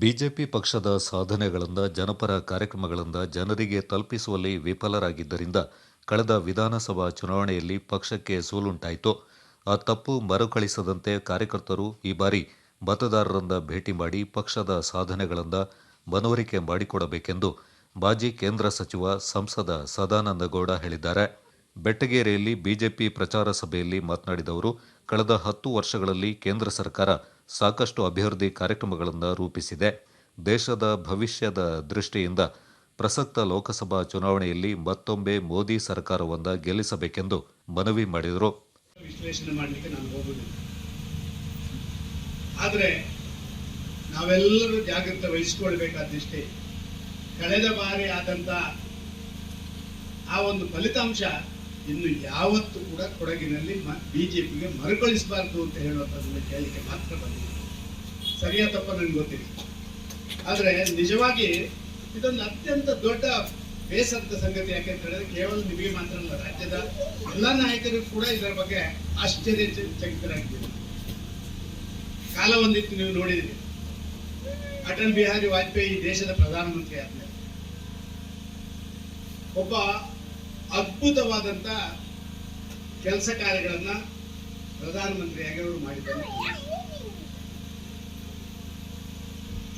BJP ಪಕ್ಷದ ಸಾಧನೆಗಳಿಂದ, ಜನಪರ ಕಾರ್ಯಕ್ರಮಗಳಿಂದ ಜನರಿಗೆ ತಲುಪಿಸುವಲ್ಲಿ ವಿಫಲರಾಗಿದ್ದರಿಂದ ಕಳೆದ ವಿಧಾನಸಭಾ ಚುನಾವಣೆಯಲ್ಲಿ ಪಕ್ಷಕ್ಕೆ ಸೋಲುಂಟಾಯಿತು. ಆ ತಪ್ಪು ಮರುಕಳಿಸದಂತೆ ಕಾರ್ಯಕರ್ತರು ಈ ಬಾರಿ ಮತದಾರರಿಂದ ಭೇಟಿ ಮಾಡಿ ಪಕ್ಷದ ಸಾಧನೆಗಳಿಂದ ಮನವರಿಕೆ ಮಾಡಿಕೊಡಬೇಕೆಂದು ಮಾಜಿ ಕೇಂದ್ರ ಸಚಿವ ಸಂಸದ ಸದಾನಂದಗೌಡ ಹೇಳಿದ್ದಾರೆ. ಬೆಟ್ಟಗೇರಿಯಲ್ಲಿ ಬಿಜೆಪಿ ಪ್ರಚಾರ ಸಭೆಯಲ್ಲಿ ಮಾತನಾಡಿದ ಅವರು ಕಳೆದ ಹತ್ತು ವರ್ಷಗಳಲ್ಲಿ ಕೇಂದ್ರ ಸರ್ಕಾರ ಸಾಕಷ್ಟು ಅಭಿವೃದ್ಧಿ ಕಾರ್ಯಕ್ರಮಗಳನ್ನು ರೂಪಿಸಿದೆ. ದೇಶದ ಭವಿಷ್ಯದ ದೃಷ್ಟಿಯಿಂದ ಪ್ರಸಕ್ತ ಲೋಕಸಭಾ ಚುನಾವಣೆಯಲ್ಲಿ ಮತ್ತೊಮ್ಮೆ ಮೋದಿ ಸರ್ಕಾರವನ್ನು ಗೆಲ್ಲಿಸಬೇಕೆಂದು ಮನವಿ ಮಾಡಿದರು. ವಿಶ್ಲೇಷಣೆ ಮಾಡಲಿಕ್ಕೆ ನಾನು ಹೋಗುವುದಿಲ್ಲ ಆದರೆ ನಾವೆಲ್ಲರೂ ಜಾಗೃತ ವಹಿಸಿಕೊಳ್ಬೇಕಾದಷ್ಟೇ ಕಳೆದ ಬಾರಿ ಆದಂತ ಆ ಒಂದು ಫಲಿತಾಂಶ ಇನ್ನು ಯಾವತ್ತು ಕೂಡ ಕೊಡಗಿನಲ್ಲಿ ಬಿಜೆಪಿಗೆ ಮರುಕಳಿಸಬಾರ್ದು ಅಂತ ಹೇಳುವಂಥದ್ದನ್ನು ಕೇಳಲಿಕ್ಕೆ ಮಾತ್ರ ಬಂದಿದೆ. ಸರಿಯಾ ತಪ್ಪ ನನಗೆ ಗೊತ್ತಿಲ್ಲ. ಆದರೆ ನಿಜವಾಗಿ ಇದೊಂದು ಅತ್ಯಂತ ದೊಡ್ಡ ಬೇಸರದ ಸಂಗತಿ, ಯಾಕೆಂತ ಹೇಳಿದ್ರೆ ಕೇವಲ ನಿಮಗೆ ಮಾತ್ರ ಅಲ್ಲ, ರಾಜ್ಯದ ಎಲ್ಲ ನಾಯಕರು ಕೂಡ ಇದರ ಬಗ್ಗೆ ಆಶ್ಚರ್ಯ ಚಕಿತರಾಗಿದ್ದೀರಿ ಕಾಲ ಒಂದಿತ್ತು ನೀವು ನೋಡಿದಿರಿ. ಅಟಲ್ ಬಿಹಾರಿ ವಾಜಪೇಯಿ ದೇಶದ ಪ್ರಧಾನಮಂತ್ರಿ ಆದ್ಮೇಲೆ. ಒಬ್ಬ ಅದ್ಭುತವಾದಂತ ಕೆಲಸ ಕಾರ್ಯಗಳನ್ನ ಪ್ರಧಾನಮಂತ್ರಿಯಾಗಿ ಅವರು ಮಾಡಿದ್ದಾರೆ.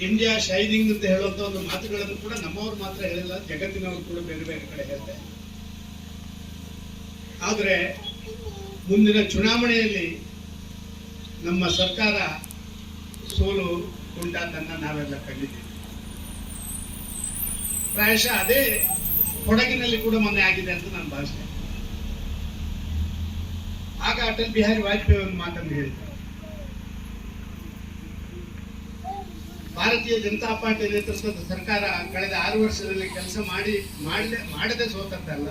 ಇಂಡಿಯಾ ಶೈನಿಂಗ್ ಅಂತ ಹೇಳುವಂತ ಒಂದು ಮಾತುಗಳನ್ನು ಕೂಡ ನಮ್ಮವ್ರು ಮಾತ್ರ ಹೇಳಿಲ್ಲ, ಜಗತ್ತಿನವರು ಕೂಡ ಬೇರೆ ಬೇರೆ ಕಡೆ ಹೇಳ್ತಾರೆ ಆದರೆ ಮುಂದಿನ ಚುನಾವಣೆಯಲ್ಲಿ ನಮ್ಮ ಸರ್ಕಾರ ಸೋಲು ಉಂಟಾದನ್ನ ನಾವೆಲ್ಲ ಕಂಡಿದ್ದೀವಿ. ಪ್ರಾಯಶಃ ಅದೇ ಕೊಡಗಿನಲ್ಲಿ ಕೂಡ ಮೊನ್ನೆ ಆಗಿದೆ ಅಂತ ನಾನು ಭಾವಿಸ್ತೇನೆ. ಆಗ ಅಟಲ್ ಬಿಹಾರಿ ವಾಜಪೇಯಿ ಒಂದು ಮಾತನ್ನು ಹೇಳಿದ್ರು. ಭಾರತೀಯ ಜನತಾ ಪಾರ್ಟಿ ನೇತೃತ್ವದ ಸರ್ಕಾರ ಕಳೆದ ಆರು ವರ್ಷದಲ್ಲಿ ಕೆಲಸ ಮಾಡಿ, ಮಾಡದೆ ಮಾಡದೆ ಸೋತದ್ದಲ್ಲ.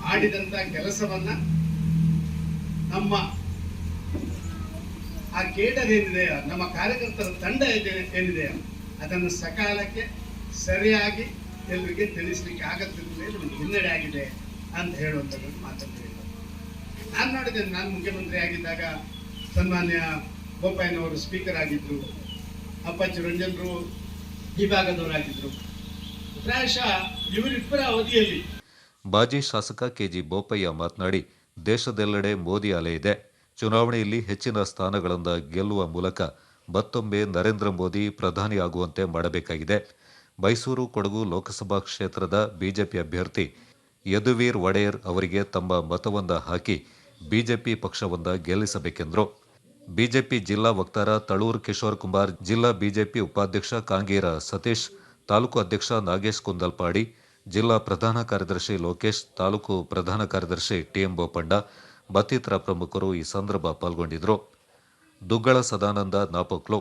ಮಾಡಿದಂತ ಕೆಲಸವನ್ನ ನಮ್ಮ ಆ ಕೇಡರ್ ಏನಿದೆ, ನಮ್ಮ ಕಾರ್ಯಕರ್ತರ ತಂಡ ಏನಿದೆ- ಅದನ್ನು ಸಕಾಲಕ್ಕೆ ಸರಿಯಾಗಿ ಎಲ್ಲರಿಗೆ ತಿಳಿಸ್ಲಿಕ್ಕೆ ಆಗತ್ತಿರಲಿಲ್ಲ ಒಂದು ಹಿನ್ನಡೆ ಆಗಿದೆ ಅಂತ ಹೇಳುವಂಥದ್ದು ಮಾತಾಡ್ತಾ ನಾನು ನೋಡಿದ್ದೇನೆ, ನಾನು ಮುಖ್ಯಮಂತ್ರಿ ಆಗಿದ್ದಾಗ ಸನ್ಮಾನ್ಯ ಬೋಪಯ್ಯನವರು ಸ್ಪೀಕರ್ ಆಗಿದ್ರು, ಅಪ್ಪಾಜಿ ರಂಜನ್ರು ಈ ಭಾಗದವರಾಗಿದ್ರು ಪ್ರಾಯಶಃ ಇವರಿಬ್ಬರ ಅವಧಿಯಲ್ಲಿ ಮಾಜಿ ಶಾಸಕ ಕೆಜಿ ಬೋಪಯ್ಯ ಮಾತನಾಡಿ, ದೇಶದೆಲ್ಲೆಡೆ ಮೋದಿ ಅಲೆ ಇದೆ. ಚುನಾವಣೆಯಲ್ಲಿ ಹೆಚ್ಚಿನ ಸ್ಥಾನಗಳನ್ನು ಗೆಲ್ಲುವ ಮೂಲಕ ಮತ್ತೊಮ್ಮೆ ನರೇಂದ್ರ ಮೋದಿ ಪ್ರಧಾನಿಯಾಗುವಂತೆ ಮಾಡಬೇಕಾಗಿದೆ. ಮೈಸೂರು ಕೊಡಗು ಲೋಕಸಭಾ ಕ್ಷೇತ್ರದ ಬಿಜೆಪಿ ಅಭ್ಯರ್ಥಿ ಯದುವೀರ್ ಒಡೆಯರ್ ಅವರಿಗೆ ತಮ್ಮ ಮತವೊಂದ ಹಾಕಿ ಬಿಜೆಪಿ ಪಕ್ಷವೊಂದ ಗೆಲ್ಲಿಸಬೇಕೆಂದರು. ಬಿಜೆಪಿ ಜಿಲ್ಲಾ ವಕ್ತಾರ ತಳೂರ್ ಕಿಶೋರ್ ಕುಮಾರ್, ಜಿಲ್ಲಾ ಬಿಜೆಪಿ ಉಪಾಧ್ಯಕ್ಷ ಕಾಂಗೇರ ಸತೀಶ್, ತಾಲೂಕು ಅಧ್ಯಕ್ಷ ನಾಗೇಶ್ ಕುಂದಲ್ಪಾಡಿ, ಜಿಲ್ಲಾ ಪ್ರಧಾನ ಕಾರ್ಯದರ್ಶಿ ಲೋಕೇಶ್, ತಾಲೂಕು ಪ್ರಧಾನ ಕಾರ್ಯದರ್ಶಿ ಟಿಎಂ ಬೋಪಣ್ಣ ಮತ್ತಿತರ ಪ್ರಮುಖರು ಈ ಸಂದರ್ಭ ಪಾಲ್ಗೊಂಡಿದ್ದರು ದುಗ್ಗಳ ಸದಾನಂದ ನಾಪಕ್ಲು